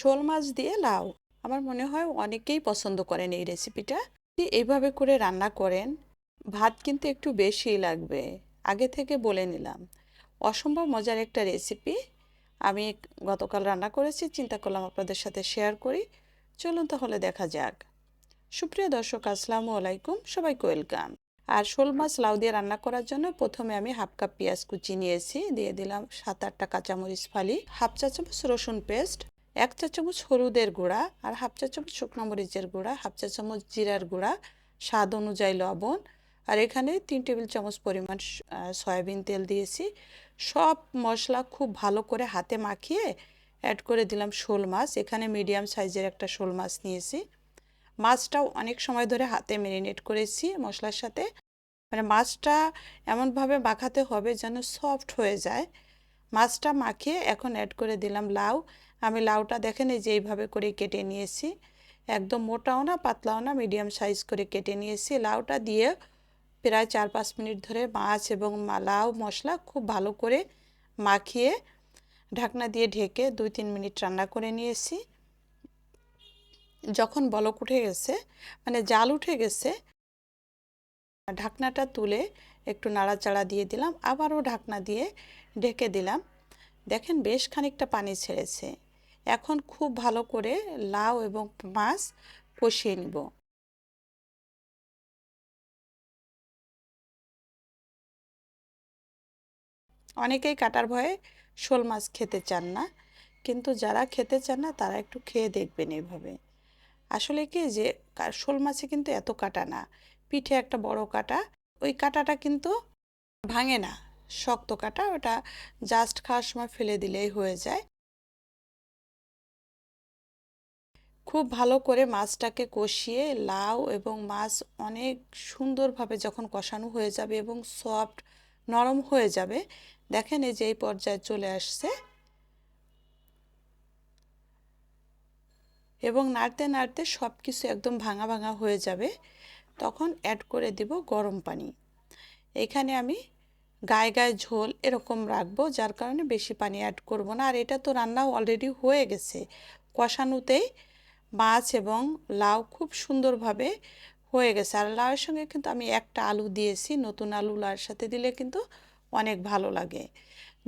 শোল মাছ দিয়ে লাউ। আমার মনে হয় অনেকেই পছন্দ করেন এই রেসিপিটা এইভাবে করে রান্না করেন? ভাত কিন্তু একটু বেশিই লাগবে। আগে থেকে বলে নিলাম। অসম্ভব মজার একটা রেসিপি আমি গতকাল রান্না করেছি, চিন্তা করলাম আপনাদের সাথে শেয়ার করি। চলুন তাহলে দেখা যাক। সুপ্রিয় দর্শক, আসসালামু আলাইকুম। সবাইকে ওয়েলকাম আর শোল মাছ লাউ দিয়ে রান্না করার জন্য প্রথমে আমি হাফ কাপ পেঁয়াজ কুচি নিয়েছি। দিয়ে দিলাম সাত আটটা কাঁচামরিচ ফালি হাফ চা চামচ রসুন পেস্ট এক চা চামচ হলুদের গুঁড়া আর হাফ চা চামচ শুকনো মরিচের গুঁড়া, হাফ চা চামচ জিরার গুঁড়া, স্বাদ অনুযায়ী লবণ আর এখানে তিন টেবিল চামচ পরিমাণ সয়াবিন তেল দিয়েছি। সব মশলা খুব ভালো করে হাতে মাখিয়ে অ্যাড করে দিলাম শোল মাছ। এখানে মিডিয়াম সাইজের একটা শোল মাছ নিয়েছি। মাছটাও অনেক সময় ধরে হাতে ম্যারিনেট করেছি মশলার সাথে। মানে মাছটা এমনভাবে মাখাতে হবে যেন সফট হয়ে যায়। মাছটা মাখিয়ে এখন অ্যাড করে দিলাম লাউ। আমি লাউটা দেখেন, এই যে এইভাবে করে কেটে নিয়েছি। একদম মোটাও না, পাতলাও না, মিডিয়াম সাইজ করে কেটে নিয়েছি। লাউটা দিয়ে প্রায় চার পাঁচ মিনিট ধরে মাছ এবং লাউ মশলা খুব ভালো করে মাখিয়ে ঢাকনা দিয়ে ঢেকে দুই তিন মিনিট রান্না করে নিয়েছি। যখন বলক উঠে গেছে মানে জাল উঠে গেছে, ঢাকনাটা তুলে একটু নাড়াচাড়া দিয়ে দিলাম, আবারও ঢাকনা দিয়ে ঢেকে দিলাম। দেখেন বেশ খানিকটা পানি ছেড়েছে। এখন খুব ভালো করে লাউ এবং মাছ কষিয়ে নিব। অনেকেই কাটার ভয়ে শোল মাছ খেতে চান না, কিন্তু যারা খেতে চান না, তারা একটু খেয়ে দেখবেন এভাবে। আসলে কি যে শোল মাছে কিন্তু এত কাটা না, পিঠে একটা বড় কাটা, ওই কাটাটা কিন্তু ভাঙে না, শক্ত কাটা, ওটা জাস্ট খাওয়ার সময় ফেলে দিলেই হয়ে যায়। খুব ভালো করে মাছটাকে কষিয়ে লাউ এবং মাছ অনেক সুন্দরভাবে যখন কষানো হয়ে যাবে এবং সফট নরম হয়ে যাবে, দেখেন এই যে এই পর্যায়ে চলে আসছে। এবং নাড়তে নাড়তে সব কিছু একদম ভাঙা ভাঙা হয়ে যাবে। তখন অ্যাড করে দিব গরম পানি। এখানে আমি গায়ে গায়ে ঝোল এরকম রাখব, যার কারণে বেশি পানি অ্যাড করব না। আর এটা তো রান্নাও অলরেডি হয়ে গেছে। কষানোতেই মাছ এবং লাউ খুব সুন্দরভাবে হয়ে গেছে। আর লাউয়ের সঙ্গে কিন্তু আমি একটা আলু দিয়েছি, নতুন আলু লাউয়ের সাথে দিলে কিন্তু অনেক ভালো লাগে।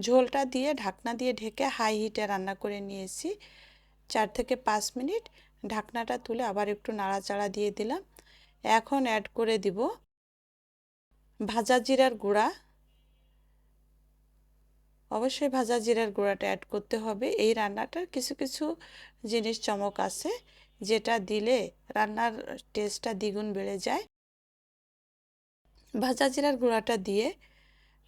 ঝোলটা দিয়ে, ঢাকনা দিয়ে ঢেকে হাই হিটে রান্না করে নিয়েছি। চার থেকে পাঁচ মিনিট ঢাকনাটা তুলে আবার একটু নাড়াচাড়া দিয়ে দিলাম। এখন অ্যাড করে দিব ভাজা জিরার গুঁড়া। অবশ্যই ভাজা জিরার গুঁড়াটা অ্যাড করতে হবে। এই রান্নাটার কিছু কিছু জিনিস চমক আছে, যেটা দিলে রান্নার টেস্টটা দ্বিগুণ বেড়ে যায়। ভাজা জিরার গুঁড়াটা দিয়ে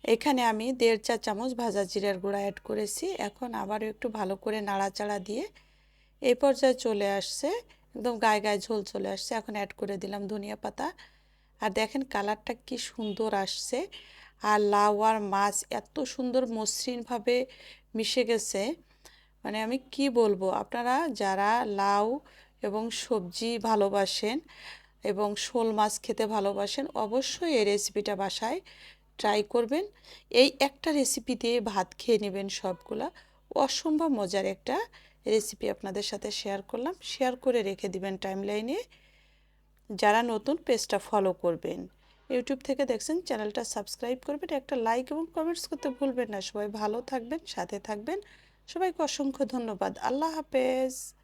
এখানে আমি দেড় চা চামচ ভাজা জিরার গুঁড়া অ্যাড করেছি। এখন আবারও একটু ভালো করে নাড়াচাড়া দিয়ে এই পর্যায়ে চলে আসছে, একদম গায়ে গায়ে ঝোল চলে আসছে। এখন অ্যাড করে দিলাম ধনিয়া পাতা। আর দেখেন কালারটা কি সুন্দর আসছে। আর লাউ আর মাছ এত সুন্দর মসৃণভাবে মিশে গেছে। মানে আমি কি বলব? আপনারা যারা লাউ এবং সবজি ভালোবাসেন এবং শোল মাছ খেতে ভালোবাসেন, অবশ্যই এই রেসিপিটা বাসায় ট্রাই করবেন। এই একটা রেসিপি দিয়ে ভাত খেয়ে নেবেন সবগুলা। অসম্ভব মজার একটা রেসিপি আপনাদের সাথে শেয়ার করলাম। শেয়ার করে রেখে দিবেন টাইমলাইনে যারা নতুন পেজটা ফলো করবেন। ইউটিউব থেকে দেখছেন, চ্যানেলটা সাবস্ক্রাইব করবেন, একটা লাইক এবং কমেন্টস করতে ভুলবেন না। সবাই ভালো থাকবেন, সাথে থাকবেন। সবাইকে অসংখ্য ধন্যবাদ। আল্লাহ হাফেজ।